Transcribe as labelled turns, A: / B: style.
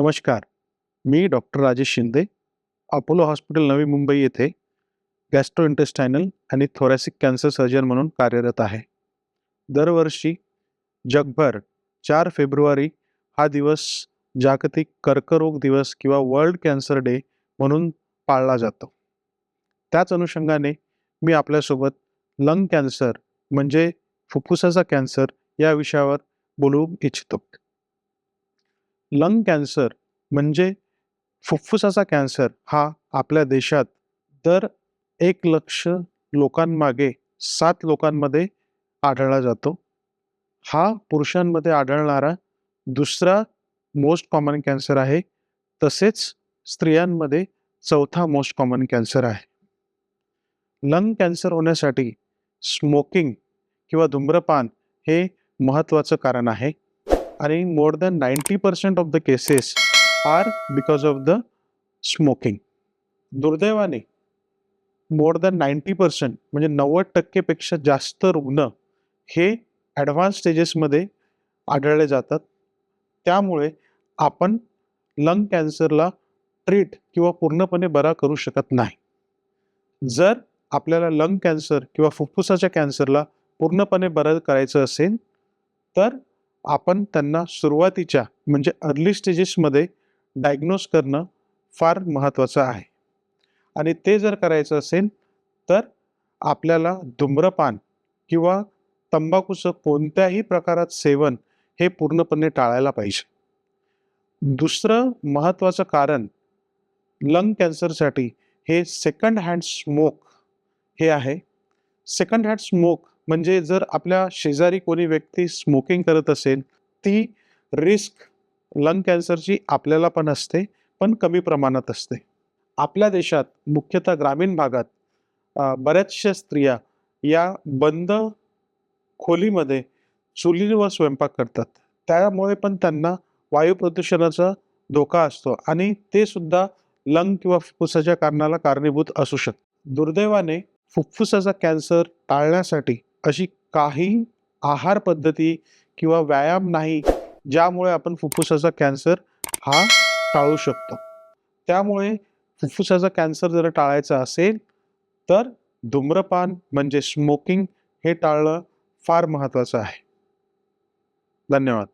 A: नमस्कार. मी doctor Rajesh Shinde Apollo hospital Navi Mumbai येथे गॅस्ट्रोइंटेस्टायनल आणि थोरॅसिक कॅन्सर सर्जन म्हणून कार्यरत आहे. दरवर्षी जगभर चार फेब्रुवारी हा दिवस जागतिक कर्करोग दिवस किंवा वर्ल्ड कॅन्सर डे म्हणून पाळला जातो. त्याच अनुषंगाने मी आपल्यासोबत लंग कॅन्सर म्हणजे फुफ्फुसाचा कॅन्सर या विषयावर बोलू इच्छितो. लंग कॅन्सर म्हणजे फुफ्फुसाचा कॅन्सर हा आपल्या देशात दर एक लक्ष लोकांमागे सात लोकांमध्ये आढळला जातो. हा पुरुषांमध्ये आढळणारा दुसरा मोस्ट कॉमन कॅन्सर आहे. तसेच स्त्रियांमध्ये चौथा मोस्ट कॉमन कॅन्सर आहे. लंग कॅन्सर होण्यासाठी स्मोकिंग किंवा धूम्रपान हे महत्त्वाचं कारण आहे. आणि more than ninety percent of the cases are because of the smoking दुर्दैवाने मोर दॅन नाईन्टी पर्सेंट म्हणजे नव्वद टक्केपेक्षा जास्त रुग्ण हे ॲडव्हान्स स्टेजेसमध्ये आढळले जातात. त्यामुळे आपण लंग कॅन्सरला ट्रीट किंवा पूर्णपणे बरा करू शकत नाही. जर आपल्याला लंग कॅन्सर किंवा फुफ्फुसाच्या कॅन्सरला पूर्णपणे बरं करायचं असेल तर आपण त्यांना सुरुवातीच्या म्हणजे अर्ली स्टेजेसमध्ये डायग्नोज करणं फार महत्त्वाचं आहे. आणि ते जर करायचं असेल तर आपल्याला धूम्रपान किंवा तंबाखूचं कोणत्याही प्रकारात सेवन हे पूर्णपणे टाळायला पाहिजे. दुसरं महत्त्वाचं कारण लंग कॅन्सरसाठी हे सेकंड हँड स्मोक हे आहे. सेकंड हँड स्मोक म्हणजे जर आपल्या शेजारी कोणी व्यक्ती स्मोकिंग करत असेल ती रिस्क लंग कॅन्सरची आपल्याला पण असते पण कमी प्रमाणात असते. आपल्या देशात मुख्यतः ग्रामीण भागात बऱ्याचशा स्त्रिया या बंद खोलीमध्ये चुलीवर स्वयंपाक करतात. त्यामुळे पण त्यांना वायू प्रदूषणाचा धोका असतो आणि ते सुद्धा लंग किंवा फुफ्फुसाच्या कारणाला कारणीभूत असू शकतं दुर्दैवाने फुफ्फुसाचा कॅन्सर टाळण्यासाठी अशी काही आहार पद्धती किंवा व्यायाम नाही ज्यामुळे आपण फुफ्फुसाचा कॅन्सर हा टाळू शकतो. त्यामुळे फुफ्फुसाचा कॅन्सर जर टाळायचा असेल तर धूम्रपान म्हणजे स्मोकिंग हे टाळणं फार महत्त्वाचं आहे. धन्यवाद.